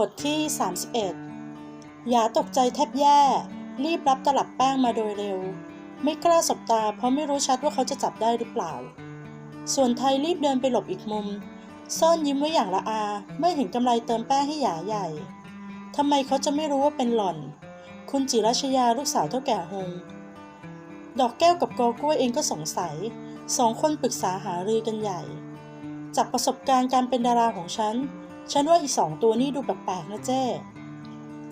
บทที่ 31หยาตกใจแทบแย่ รีบรับตลับแป้งมาโดยเร็ว ไม่กล้าสบตาเพราะไม่รู้ชัดว่าเขาจะจับได้หรือเปล่า ส่วนไทยรีบเดินไปหลบอีกมุม ซ่อนยิ้มไว้อย่างละอาเมื่อเห็นกำไรเติมแป้งให้หยาใหญ่ทำไมเขาจะไม่รู้ว่าเป็นหล่อน คุณจิรัชยาลูกสาวเท่าแก่หงดอกแก้วกับกอกล้วยเองก็สงสัย สองคนปรึกษาหารือกันใหญ่ จากประสบการณ์การเป็นดาราของฉัน ฉันว่าอีสองตัวนี้ดูแปลกๆนะเจ้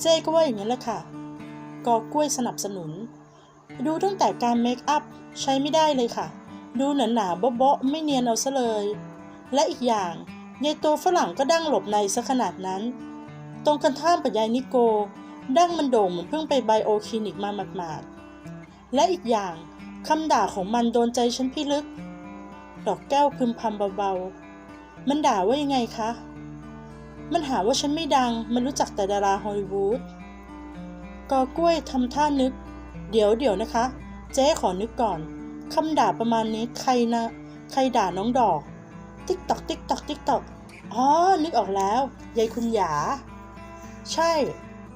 เจ้ก็ว่าอย่างนั้นแหละค่ะ กอกล้วยสนับสนุน ดูตั้งแต่การเมคอัพใช้ไม่ได้เลยค่ะ ดูหนาหนาๆโบ๊ะๆไม่เนียนเอาซะเลย และอีกอย่างยายตัวฝรั่งก็ดั้งหลบในซะขนาดนั้น ตรงกันข้ามกับยายนิโก ดั้งมันโด่งเหมือนเพิ่งไปไบโอคลินิกมาหมาดๆ และอีกอย่างคำด่าของมันโดนใจฉันพี่ลึก ดอกแก้วพึมพำเบาๆ มันด่าว่ายังไงคะ มันหาว่าฉันไม่ดัง มันรู้จักแต่ดาราฮอลลีวูดกอกล้วยทำท่านึก เดี๋ยวเดี๋ยวนะคะ เจ๊ขอนึกก่อนคำด่าประมาณนี้ใครนะ ใครด่าน้องดอก ติ๊กตอกติ๊กตอกติ๊กตอกอ๋อ นึกออกแล้วยายคุณหยา ใช่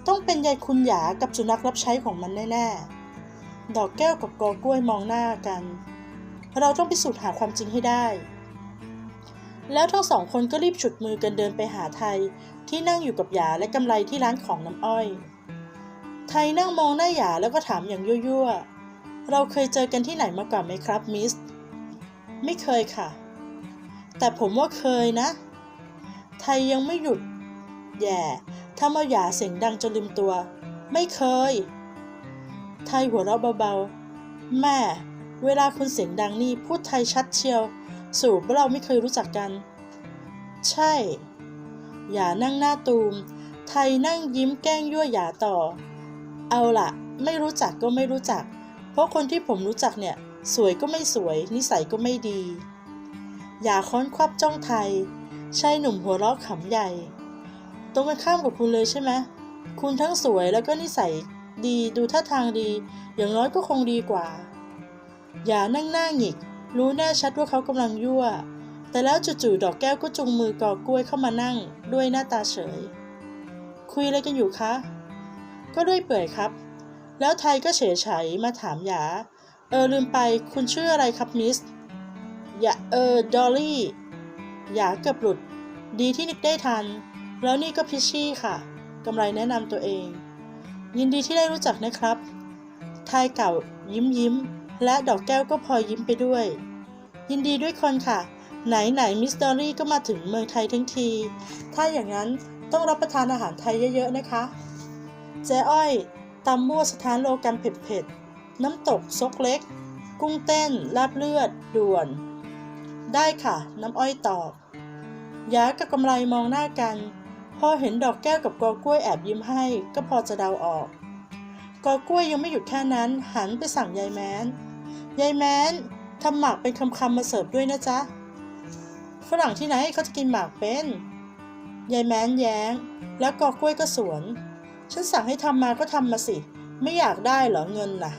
ต้องเป็นยายคุณหยากับสุนัขรับใช้ของมันแน่ๆ ดอกแก้วกับกอกล้วยมองหน้ากัน เราต้องพิสูจน์หาความจริงให้ได้ แล้วทั้งสองคนก็รีบฉุดมือกันเดินไปหาไทย ที่นั่งอยู่กับหยาและกำไรที่ร้านของน้ำอ้อย ไทยนั่งมองหน้าหยาแล้วก็ถามอย่างยั่วๆ เราเคยเจอกันที่ไหนมาก่อนไหมครับมิส ไม่เคยค่ะ แต่ผมว่าเคยนะ ไทยยังไม่หยุด แย่ถ้าเอาหยาเสียงดังจนลืมตัว ไม่เคย ไทยหัวเราะเบาๆ แม่ เวลาคุณเสียงดังนี่พูดไทยชัดเชียว สูบว่าเราไม่เคยรู้จักกัน ใช่ อย่านั่งหน้าตูม ไทยนั่งยิ้มแกล้งยั่วหยาต่อ เอาละไม่รู้จักก็ไม่รู้จัก เพราะคนที่ผมรู้จักเนี่ย สวยก็ไม่สวย นิสัยก็ไม่ดี อย่าค้อนควับจ้องไทยชายหนุ่มหัวเราะขำใหญ่ ตรงกันข้ามกับคุณเลยใช่ไหมคุณทั้งสวยแล้วก็นิสัยดีดูท่าทางดี อย่างน้อยก็คงดีกว่า อย่านั่งหน้าหงิก รู้แน่ชัดว่าเขากำลังยั่ว แต่แล้วจู่ๆดอกแก้วก็จุงมือกอกล้วยเข้ามานั่ง ด้วยหน้าตาเฉย คุยอะไรกันอยู่คะ ก็ด้วยเปื่อยครับ แล้วไทยก็เฉยเฉยมาถามหยา เออลืมไปคุณชื่ออะไรครับมิสอย่าเออดอลลี่หยาเกือบหลุด ดีที่นึกได้ทัน แล้วนี่ก็พิชชี่ค่ะกำไรแนะนำตัวเอง ยินดีที่ได้รู้จักนะครับ ไทยเก่ายิ้มยิ้ม และดอกแก้วก็พลอยยิ้มไปด้วย ยินดีด้วยคนค่ะ ไหนไหนมิสดอรี่ก็มาถึงเมืองไทยทั้งที ถ้าอย่างนั้นต้องรับประทานอาหารไทยเยอะๆนะคะ เจ๊อ้อยตำมั่วสถานโลกันเผ็ดๆ น้ำตกซกเล็ก กุ้งเต้นลาบเลือด ด่วน ได้ค่ะ น้ำอ้อยตอบยากับกำไรมองหน้ากัน พอเห็นดอกแก้วกับกอกล้วยแอบยิ้มให้ ก็พอจะเดาออก กอกล้วยยังไม่หยุดแค่นั้น หันไปสั่งยายแม้น ยายแม้นทำหมากเป็นคำๆมาเสิร์ฟด้วยนะจ๊ะ ฝรั่งที่ไหนเขาจะกินหมากเป็น ยายแม้นแย้ง แล้วกอกล้วยก็สวน ฉันสั่งให้ทำมาก็ทำมาสิ ไม่อยากได้เหรอเงินน่ะ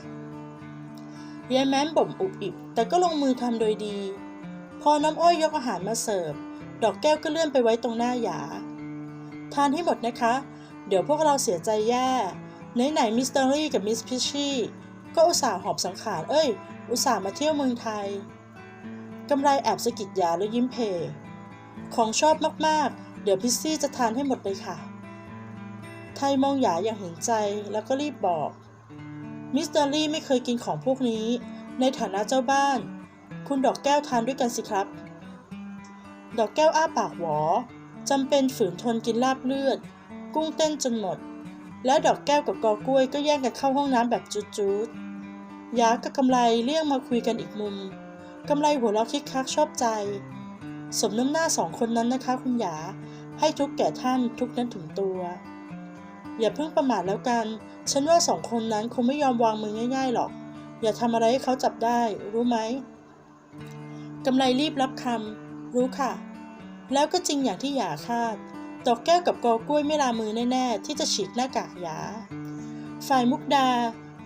ยายแม้นบ่มอุบอิบ แต่ก็ลงมือทำโดยดี พอน้ำอ้อยยกอาหารมาเสิร์ฟ ดอกแก้วก็เลื่อนไปไว้ตรงหน้าหยา ทานให้หมดนะคะ เดี๋ยวพวกเราเสียใจแย่ ไหนๆมิสเตอรี่กับมิสพิชชี่ ก็อุตส่าห์หอบสังขาร เอ้ย อุตส่าห์มาเที่ยวเมืองไทยกำไรแอบสะกิดยาแล้วยิ้มเพ ของชอบมากๆ เดี๋ยวพิซซี่จะทานให้หมดเลยค่ะ ไทยมองหยาอย่างเห็นใจแล้วก็รีบบอก มิสเตอรี่ไม่เคยกินของพวกนี้ ในฐานะเจ้าบ้าน คุณดอกแก้วทานด้วยกันสิครับ ดอกแก้วอ้าปากหวอจำเป็นฝืนทนกินลาบเลือด กุ้งเต้นจนหมด แล้วดอกแก้วกับกอกล้วยก็แย่งกันเข้าห้องน้ำแบบจุดๆยากับกำไรเลี่ยงมาคุยกันอีกมุมกำไรหัวเราะคิกคักชอบใจ สมน้ำหน้าสองคนนั้นนะคะคุณหยา ให้ทุกแก่ท่านทุกนั้นถึงตัว อย่าเพิ่งประมาทแล้วกัน ฉันว่าสองคนนั้นคงไม่ยอมวางมือง่ายๆหรอก อย่าทำอะไรให้เขาจับได้ รู้ไหมกำไรรีบรับคำรู้ค่ะ แล้วก็จริงอย่างที่หยาคาด ดอกแก้วกับกอกล้วยไม่ลามือแน่ๆ ที่จะฉีกหน้ากากยา ฝ่ายมุกดา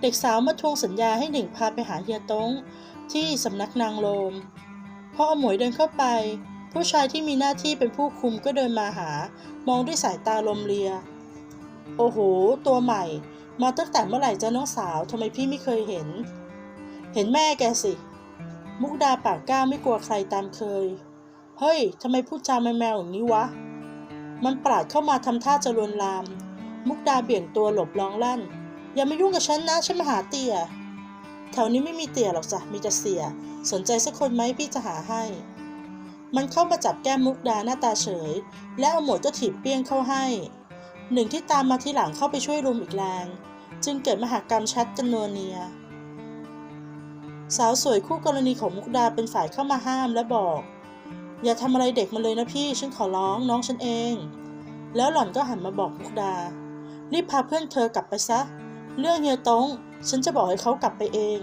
เด็กสาวมาทวงสัญญาให้หนึ่งพาไปหาเฮียตงที่สำนักนางโลม พออมวยเดินเข้าไป ผู้ชายที่มีหน้าที่เป็นผู้คุมก็เดินมาหา มองด้วยสายตาลมเลีย โอ้โห ตัวใหม่ มาตั้งแต่เมื่อไหร่จ้าน้องสาวทำไมพี่ไม่เคยเห็น เห็นแม่แกสิ มุกดาปากกล้าไม่กลัวใครตามเคย เฮ้ยทำไมพูดจาแมวๆอย่างนี้วะ มันปราดเข้ามาทำท่าจะลวนลาม มุกดาเบี่ยงตัวหลบร้องลั่น อย่ามายุ่งกับฉันนะฉันมาหาเตี่ยแถวนี้ไม่มีเตี่ยหรอกจ้ะมีแต่เสีย สนใจสักคนไหมพี่จะหาให้ มันเข้ามาจับแก้มมุกดาหน้าตาเฉย และเอาหมวดก็ถีบเปี้ยงเข้าให้ หนึ่งที่ตามมาทีหลังเข้าไปช่วยรุมอีกแรงจึงเกิดมหากรรมชัดกันนัวเนียสาวสวยคู่กรณีของมุกดาเป็นฝ่ายเข้ามาห้ามและบอก อย่าทำอะไรเด็กมันเลยนะพี่ ฉันขอร้องน้องฉันเอง แล้วหล่อนก็หันมาบอกมุกดา รีบพาเพื่อนเธอกลับไปซะ เรื่องเฮียตงฉันจะบอกให้เขากลับไปเอง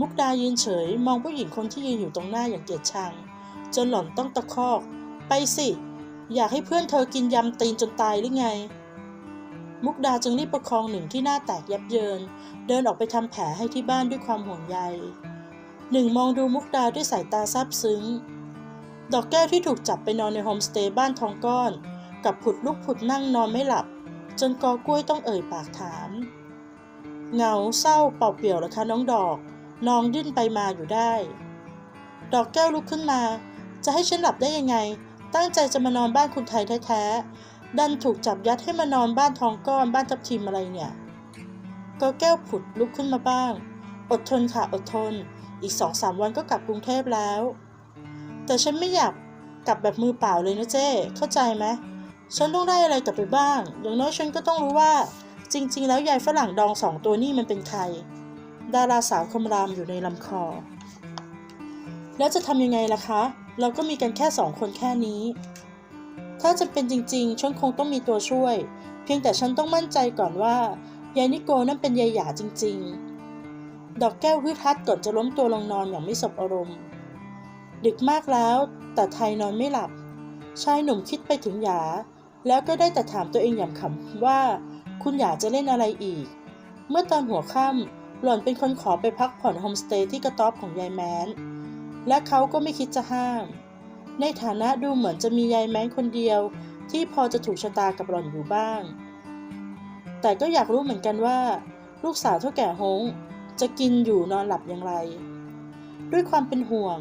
มุกดายืนเฉยมองผู้หญิงคนที่ยืนอยู่ตรงหน้าอย่างเกลียดชัง จนหล่อนต้องตะคอก ไปสิ อยากให้เพื่อนเธอกินยำตีนจนตายหรือไง มุกดาจึงรีบประคองหนึ่งที่หน้าแตกยับเยิน เดินออกไปทำแผลให้ที่บ้านด้วยความห่วงใยหนึ่งมองดูมุกดาด้วยสายตาซาบซึ้ง ดอกแก้วที่ถูกจับไปนอนในโฮมสเตย์บ้านทองก้อน กับผุดลุกผุดนั่งนอนไม่หลับ จนกอกล้วยต้องเอ่ยปากถาม เหงาเศร้าเปล่าเปลี่ยวเหรอคะน้องดอก น้องดิ้นไปมาอยู่ได้ ดอกแก้วลุกขึ้นมา จะให้ฉันหลับได้ยังไง ตั้งใจจะมานอนบ้านคุณไทยแท้ๆดันถูกจับยัดให้มานอนบ้านทองก้อนบ้านทับทิมอะไรเนี่ยกอแก้วผุดลุกขึ้นมาบ้าง อดทนค่ะอดทน อีกสองสามวันก็กลับกรุงเทพแล้ว แต่ฉันไม่อยากกลับแบบมือเปล่าเลยนะเจ้ เข้าใจไหมฉันต้องได้อะไรกลับไปบ้าง อย่างน้อยฉันก็ต้องรู้ว่า จริง ๆ แล้วยายฝรั่งดองสองตัวนี่มันเป็นใคร ดาราสาวคำรามอยู่ในลำคอ แล้วจะทำยังไงล่ะคะ เราก็มีกันแค่สองคนแค่นี้ ถ้าจะเป็นจริง ๆ ฉันคงต้องมีตัวช่วย เพียงแต่ฉันต้องมั่นใจก่อนว่ายายนิโกนั่นเป็นยายหยาจริง ๆ ดอกแก้วฮึดฮัดก่อนจะล้มตัวลงนอนอย่างไม่สบอารมณ์ ดึกมากแล้วแต่ไทยนอนไม่หลับ ชายหนุ่มคิดไปถึงหยา แล้วก็ได้แต่ถามตัวเองอย่างขำว่า คุณหยาจะเล่นอะไรอีก เมื่อตอนหัวค่ำหล่อนเป็นคนขอไปพักผ่อนโฮมสเตย์ที่กระต๊อบของยายแม้น และเขาก็ไม่คิดจะห้าม ในฐานะดูเหมือนจะมียายแม้นคนเดียว ที่พอจะถูกชะตากับหล่อนอยู่บ้าง แต่ก็อยากรู้เหมือนกันว่า ลูกสาวเท่าแก่ฮงจะกินอยู่นอนหลับอย่างไร ด้วยความเป็นห่วง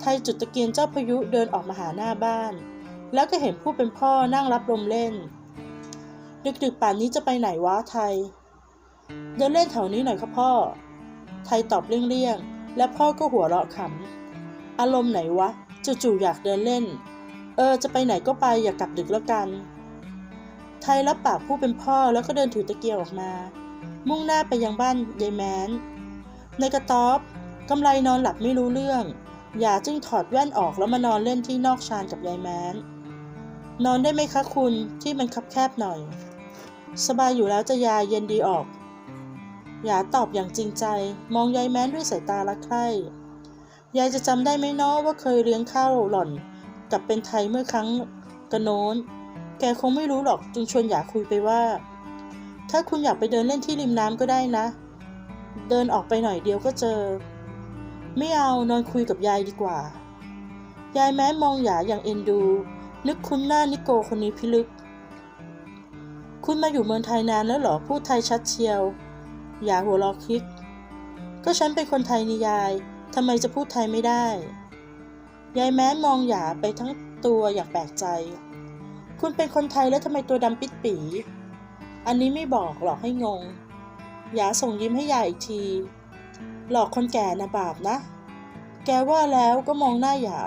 ไทยจุดตะเกียงเจ้าพายุเดินออกมาหาหน้าบ้าน แล้วก็เห็นผู้เป็นพ่อนั่งรับลมเล่น ดึกๆป่านนี้จะไปไหนวะไทย เดินเล่นแถวนี้หน่อยครับพ่อ ไทยตอบเลี่ยงๆ และพ่อก็หัวเราะขำ อารมณ์ไหนวะจู่ๆอยากเดินเล่น เออ จะไปไหนก็ไปอย่ากลับดึกแล้วกัน ไทยรับปากผู้เป็นพ่อแล้วก็เดินถือตะเกียงออกมา มุ่งหน้าไปยังบ้านยายแม้นในกระต๊อบกำไรนอนหลับไม่รู้เรื่อง ยาจึงถอดแว่นออกแล้วมานอนเล่นที่นอกชานกับยายแม้น นอนได้ไหมคะคุณที่มันคับแคบหน่อย สบายอยู่แล้วจะยาเย็นดีออกหยาตอบอย่างจริงใจ มองยายแม้นด้วยสายตารักใคร่ยายจะจำได้ไหมเนาะว่าเคยเลี้ยงข้าวหล่อนกับเป็นไทยเมื่อครั้งกระโน้น แกคงไม่รู้หรอกจึงชวนหยาคุยไปว่า ถ้าคุณอยากไปเดินเล่นที่ริมน้ำก็ได้นะ เดินออกไปหน่อยเดียวก็เจอ ไม่เอานอนคุยกับยายดีกว่า ยายแม้มองหยาอย่างเอ็นดู นึกคุ้นหน้านิโกคนนี้พิลึก คุณมาอยู่เมืองไทยนานแล้วหรอพูดไทยชัดเชียว หยาหัวเราะคิก ก็ฉันเป็นคนไทยนิยายทำไมจะพูดไทยไม่ได้ ยายแม้มองหยาไปทั้งตัวอย่างแปลกใจ คุณเป็นคนไทยแล้วทำไมตัวดำปิดปี อันนี้ไม่บอกหรอกให้งง หยาส่งยิ้มให้ยายอีกที หลอกคนแก่นะบาปนะ แกว่าแล้วก็มองหน้าหยา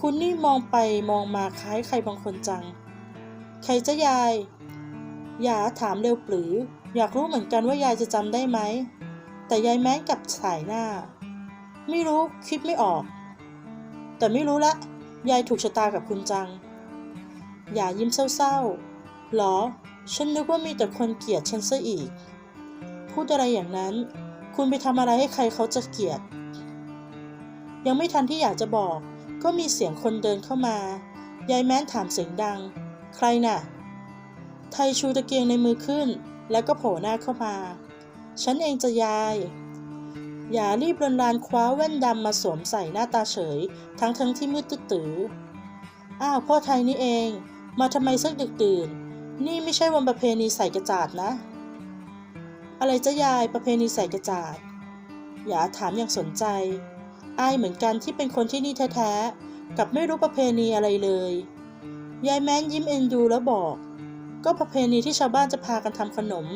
คุณนี่มองไปมองมาคล้ายใครบางคนจัง ใครจะยายหยาถามเร็วปรือ อยากรู้เหมือนกันว่ายายจะจำได้ไหม แต่ยายแม้นกับสายหน้า ไม่รู้คิดไม่ออก แต่ไม่รู้ละ ยายถูกชะตากับคุณจัง หยายิ้มเศร้าๆหรอ ฉันนึกว่ามีแต่คนเกลียดฉันซะอีก พูดอะไรอย่างนั้น คุณไปทำอะไรให้ใครเขาจะเกลียด ยังไม่ทันที่อยากจะบอก ก็มีเสียงคนเดินเข้ามา ยายแม้นถามเสียงดัง ใครน่ะ ไทยชูตะเกียงในมือขึ้น แล้วก็โผล่หน้าเข้ามา ฉันเองจะยาย อย่ารีบรนรานคว้าแว่นดำมาสวมใส่หน้าตาเฉย ทั้งทั้งที่มืดตื้อตืออ้าวพ่อไทยนี่เอง มาทำไมสักดึกดื่น นี่ไม่ใช่วันประเพณีใส่กระจาดนะ อะไรจะยายประเพณีใส่กระจาดอย่าถามอย่างสนใจ อายเหมือนกันที่เป็นคนที่นี่แท้ๆกับไม่รู้ประเพณีอะไรเลย ยายแม้นยิ้มเอ็นดูแล้วบอก ก็ประเพณีที่ชาวบ้านจะพากันทำขนม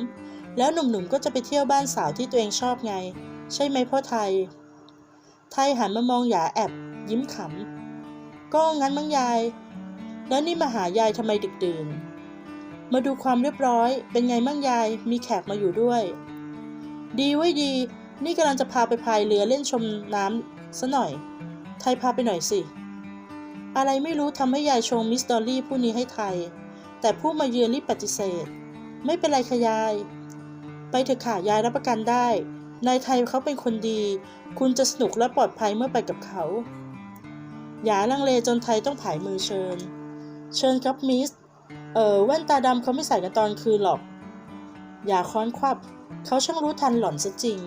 แล้วหนุ่มๆก็จะไปเที่ยวบ้านสาวที่ตัวเองชอบไง ใช่ไหมพ่อไทย ไทยหันมามองหยาแอบยิ้มขำก็งั้นมั้งยาย แล้วนี่มาหายายทำไมดึกดื่น มาดูความเรียบร้อย เป็นไงมั่งยาย มีแขกมาอยู่ด้วย ดีไว้ดี นี่กำลังจะพาไปพายเรือเล่นชมน้ำซะหน่อย ไทยพาไปหน่อยสิ อะไรไม่รู้ทำให้ยายชงมิสดอลลี่ผู้นี้ให้ไทย แต่ผู้มาเยือนรีบปฏิเสธ ไม่เป็นไรค่ะยาย ไปเถอะค่ะยายรับประกันได้ นายไทยเขาเป็นคนดี คุณจะสนุกและปลอดภัยเมื่อไปกับเขายาลังเลจนไทยต้องผายมือเชิญ เชิญครับมิส เออแว่นตาดำเขาไม่ใส่กันตอนคืนหรอก อย่าค้อนควับ เขาช่างรู้ทันหล่อนซะจริง